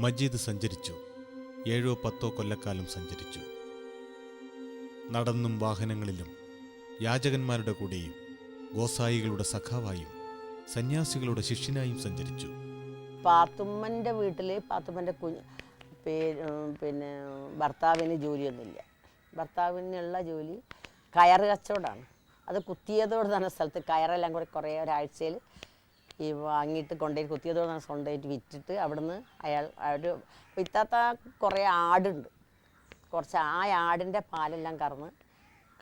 മജീദ് സഞ്ചരിച്ചു. ഏഴോ പത്തോ കൊല്ലക്കാലം സഞ്ചരിച്ചു. നടന്നും വാഹനങ്ങളിലും യാചകന്മാരുടെ കൂടെയും ഗോസായികളുടെ സഖാവായും സന്യാസികളുടെ ശിഷ്യനായും സഞ്ചരിച്ചു. പാത്തുമ്മന്റെ വീട്ടിൽ പാത്തുമ്മന്റെ കുഞ്ഞ് പേര് പിന്നെ ഭർത്താവിന് ജോലിയൊന്നുമില്ല. ഭർത്താവിനുള്ള ജോലി കയറ് കച്ചവടമാണ്. അത് കുത്തിയതോട് തന്നെ സ്ഥലത്ത് കയറെല്ലാം കൂടി കുറേ ഒരാഴ്ചയിൽ ഈ വാങ്ങിയിട്ട് കൊണ്ടുപോയി കുത്തിയതോടെ കൊണ്ടുപോയിട്ട് വിറ്റിട്ട് അവിടുന്ന് അയാൾ ഒരു വിറ്റാത്ത കുറേ ആടുണ്ട്. കുറച്ച് ആ ആടിന്റെ പാലെല്ലാം കറന്ന്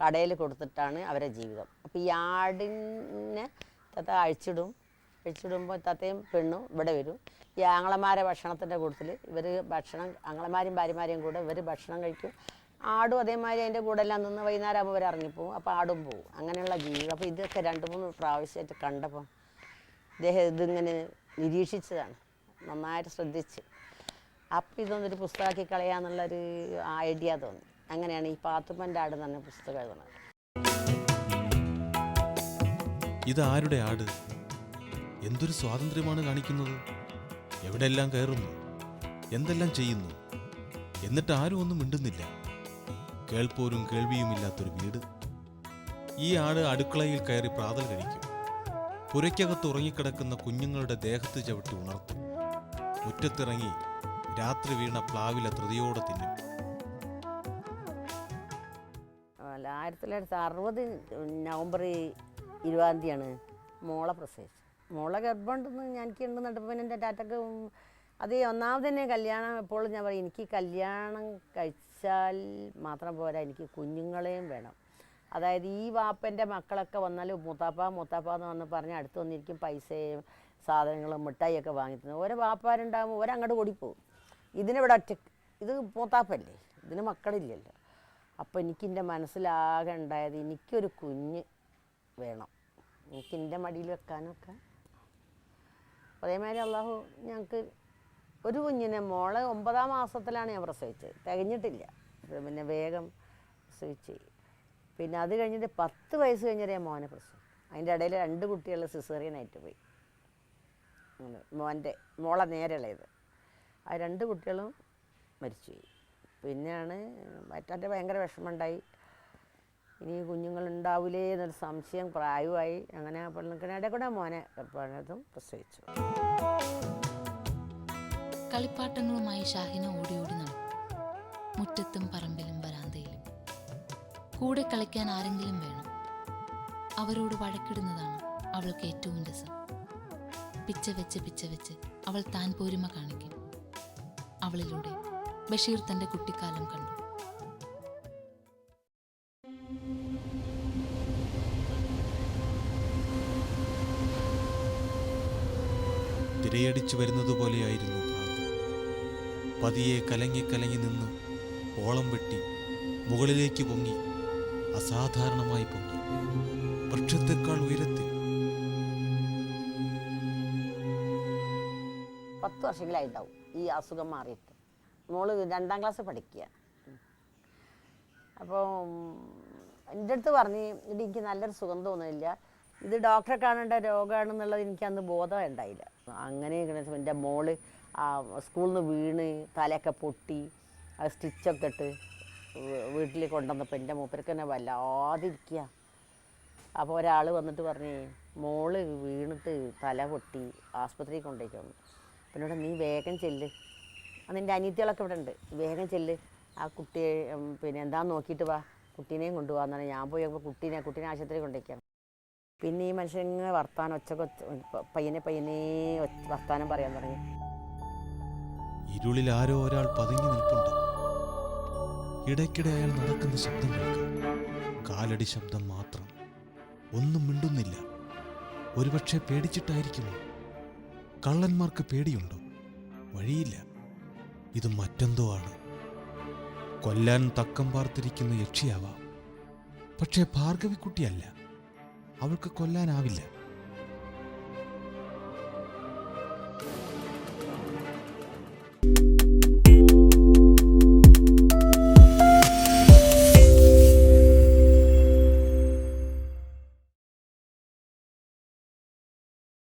കടയിൽ കൊടുത്തിട്ടാണ് അവരെ ജീവിതം. അപ്പോൾ ഈ ആടിനെ തത്ത അഴിച്ചിടും. അഴിച്ചിടുമ്പോൾ തത്തയും പെണ്ണും ഇവിടെ വരും. ഈ ആങ്ങളമാരെ ഭക്ഷണത്തിന്റെ കൂട്ടത്തിൽ ഇവർ ഭക്ഷണം ആങ്ങളമാരും ഭാര്യമാരെയും കൂടെ ഇവർ ഭക്ഷണം കഴിക്കും. ആടും അതേമാതിരി അതിന്റെ കൂടെ എല്ലാം നിന്ന് വൈകുന്നേരം ആകുമ്പോൾ ഇറങ്ങിപ്പോവും. അപ്പോൾ ആടും പോവും. അങ്ങനെയുള്ള ജീവിതം. അപ്പോൾ ഇതൊക്കെ രണ്ട് മൂന്ന് പ്രാവശ്യമായിട്ട് കണ്ടപ്പോൾ ഇദ്ദേഹം ഇതിങ്ങനെ നിരീക്ഷിച്ചതാണ്. നന്നായിട്ട് ശ്രദ്ധിച്ച്. അപ്പം ഇതൊന്നൊരു പുസ്തകമാക്കി കളയാന്നുള്ളൊരു ഐഡിയ തോന്നി. അങ്ങനെയാണ് ഈ പാത്തുമ്മന്റെ ആട് തന്നെ പുസ്തകം എഴുതുന്നത് ഇത് ആരുടെ ആട്? എന്തൊരു സ്വാതന്ത്ര്യമാണ് കാണിക്കുന്നത്? എവിടെയെല്ലാം കയറുന്നു? എന്തെല്ലാം ചെയ്യുന്നു? എന്നിട്ട് ആരും ഒന്നും മിണ്ടുന്നില്ല. കേൾപ്പോരും കേൾവിയുമില്ലാത്തൊരു വീട്. ഈ ആട് അടുക്കളയിൽ കയറി പ്രാതൽ കഴിക്കും. പുരയ്ക്കകത്ത് ഉറങ്ങിക്കിടക്കുന്ന കുഞ്ഞുങ്ങളുടെ ദേഹത്ത് ചവിട്ടി ഉണർത്തും. മുറ്റത്തിറങ്ങി രാത്രി വീണ പ്ലാവിലെ ധൃതിയോടെ തിന്നും. ആയിരത്തി തൊള്ളായിരത്തി അറുപത് നവംബർ ഇരുപതാം തീയതിയാണ് മോളെ പ്രസവിച്ചത്. മോളെ ഗർഭമുണ്ടെന്ന് എനിക്ക് ഉണ്ടെന്നുണ്ട് പിന്നെ എന്റെ ടാറ്റക്ക് അത് ഒന്നാമത് തന്നെ കല്യാണം എപ്പോഴും ഞാൻ പറയും എനിക്ക് കല്യാണം കഴിച്ചാൽ മാത്രം പോരാ എനിക്ക് കുഞ്ഞുങ്ങളെയും വേണം. അതായത് ഈ വാപ്പന്റെ മക്കളൊക്കെ വന്നാൽ മൂത്താപ്പ മൂത്താപ്പ എന്ന് വന്ന് പറഞ്ഞ് അടുത്ത് വന്നിരിക്കും പൈസയും സാധനങ്ങളും മിഠായിയൊക്കെ വാങ്ങി തന്നു ഓരോ വാപ്പാരുണ്ടാകുമ്പോൾ ഓരങ്ങോട്ട് ഓടിപ്പോവും. ഇതിനിവിടെ ഒറ്റ ഇത് മൂത്താപ്പല്ലേ? ഇതിന് മക്കളില്ലല്ലോ. അപ്പോൾ എനിക്ക് എന്റെ മനസ്സിലാകെ ഉണ്ടായത് എനിക്കൊരു കുഞ്ഞ് വേണം. എനിക്ക് എന്റെ മടിയിൽ വെക്കാനൊക്കെ. അതേമാതിരി അള്ളാഹു ഞങ്ങൾക്ക് ഒരു കുഞ്ഞിനെ മോളെ ഒമ്പതാം മാസത്തിലാണ് ഞാൻ പ്രസവിച്ചത്. തികഞ്ഞിട്ടില്ല. പിന്നെ വേഗം പ്രസവിച്ച്. പിന്നെ അത് കഴിഞ്ഞിട്ട് പത്ത് വയസ്സ് കഴിഞ്ഞൊരു മോനെ പ്രശ്നം അതിന്റെ ഇടയിൽ രണ്ട് കുട്ടികൾ സിസേറിയനായിട്ട് പോയി. മോന്റെ മോളെ നേരെയുള്ളത്. ആ രണ്ട് കുട്ടികളും മരിച്ചുപോയി. പിന്നെയാണ് മറ്റേ ഭയങ്കര വിഷമമുണ്ടായി. ഇനി കുഞ്ഞുങ്ങളുണ്ടാവില്ലേ എന്നൊരു സംശയം പ്രായമായി. അങ്ങനെ പെണ്ണുക്കിനിടെ കൂടെ മോനെ പലതും പ്രസവിച്ചു. കളിപ്പാട്ടങ്ങളുമായി ഷാഹിന ഓടി ഓടി നടന്നു. മുറ്റത്തും പറമ്പിലും കൂടെ കളിക്കാൻ ആരെങ്കിലും വേണം. അവരോട് വഴക്കിടുന്നതാണ് അവൾക്ക് ഏറ്റവും രസം. പിച്ച വെച്ച് പിച്ച വെച്ച് അവൾ താൻ പോരുമ കാണിക്കും. അവളിലൂടെ ബഷീർ തന്റെ കുട്ടിക്കാലം കണ്ടു. തിരയടിച്ചു വരുന്നതുപോലെയായിരുന്നു പതിയെ കലങ്ങി കലങ്ങി നിന്ന് ഓളം വെട്ടി മുകളിലേക്ക് പൊങ്ങി അസാധാരണമായി പൊങ്ങി. വൃക്ഷത്തെക്കാൾ ഉയരത്തിൽ. പത്ത് വർഷങ്ങളായിട്ടുണ്ടാവും ഈ അസുഖം മാറിയിട്ട്. മോൾ രണ്ടാം ക്ലാസ് പഠിക്കുക അപ്പോൾ എന്റെ അടുത്ത് പറഞ്ഞ് ഇത് എനിക്ക് നല്ലൊരു സുഖം തോന്നുന്നില്ല. ഇത് ഡോക്ടറെ കാണേണ്ട രോഗമാണെന്നുള്ളത് എനിക്ക് അന്ന് ബോധം ഉണ്ടായില്ല അങ്ങനെ എന്റെ മോൾ സ്കൂളിൽ നിന്ന് വീണ് തലയൊക്കെ പൊട്ടി സ്റ്റിച്ചൊക്കെ ഇട്ട് വീട്ടിൽ കൊണ്ടുവന്നപ്പോൾ എന്റെ മൂപ്പർക്ക് തന്നെ വല്ലാതിരിക്കുക അപ്പോൾ ഒരാൾ വന്നിട്ട് പറഞ്ഞേ മോൾ വീണിട്ട് തല പൊട്ടി ആസ്പത്രിയിൽ കൊണ്ടേക്ക് പിന്നെ പിന്നോട് നീ വേഗം ചെല്ല്. നിന്റെ അനിയത്തികളൊക്കെ ഇവിടെ ഉണ്ട്. വേഗം ചെല്ല്. ആ കുട്ടിയെ പിന്നെ എന്താന്ന് നോക്കിയിട്ട് വാ. കുട്ടീനെയും കൊണ്ടുപോകാന്നാണ് ഞാൻ പോയി കുട്ടീനെ കുട്ടീനെ ആശുപത്രി കൊണ്ടേക്കാണ് പിന്നെ ഈ മനുഷ്യൻ ഇങ്ങനെ വർത്താനം ഒച്ചക്ക് പയ്യനെ പയ്യനെ വർത്താനം പറയാൻ തുടങ്ങി. ഇരുളിൽ ആരോ ഒരാൾ പതുങ്ങി നിൽപ്പുണ്ട്. ഇടയ്ക്കിടെ അയാൾ നടക്കുന്ന ശബ്ദം കേൾക്കാം കാലടി ശബ്ദം മാത്രം. ഒന്നും മിണ്ടുന്നില്ല. ഒരുപക്ഷെ പേടിച്ചിട്ടായിരിക്കുമോ? കള്ളന്മാർക്ക് പേടിയുണ്ടോ? വഴിയില്ല. ഇത് മറ്റെന്തോ ആണ്. കൊല്ലാൻ തക്കം പാർത്തിരിക്കുന്ന യക്ഷിയാവാം. പക്ഷേ ഭാർഗവിക്കുട്ടിയല്ല. അവൾക്ക് കൊല്ലാനാവില്ല.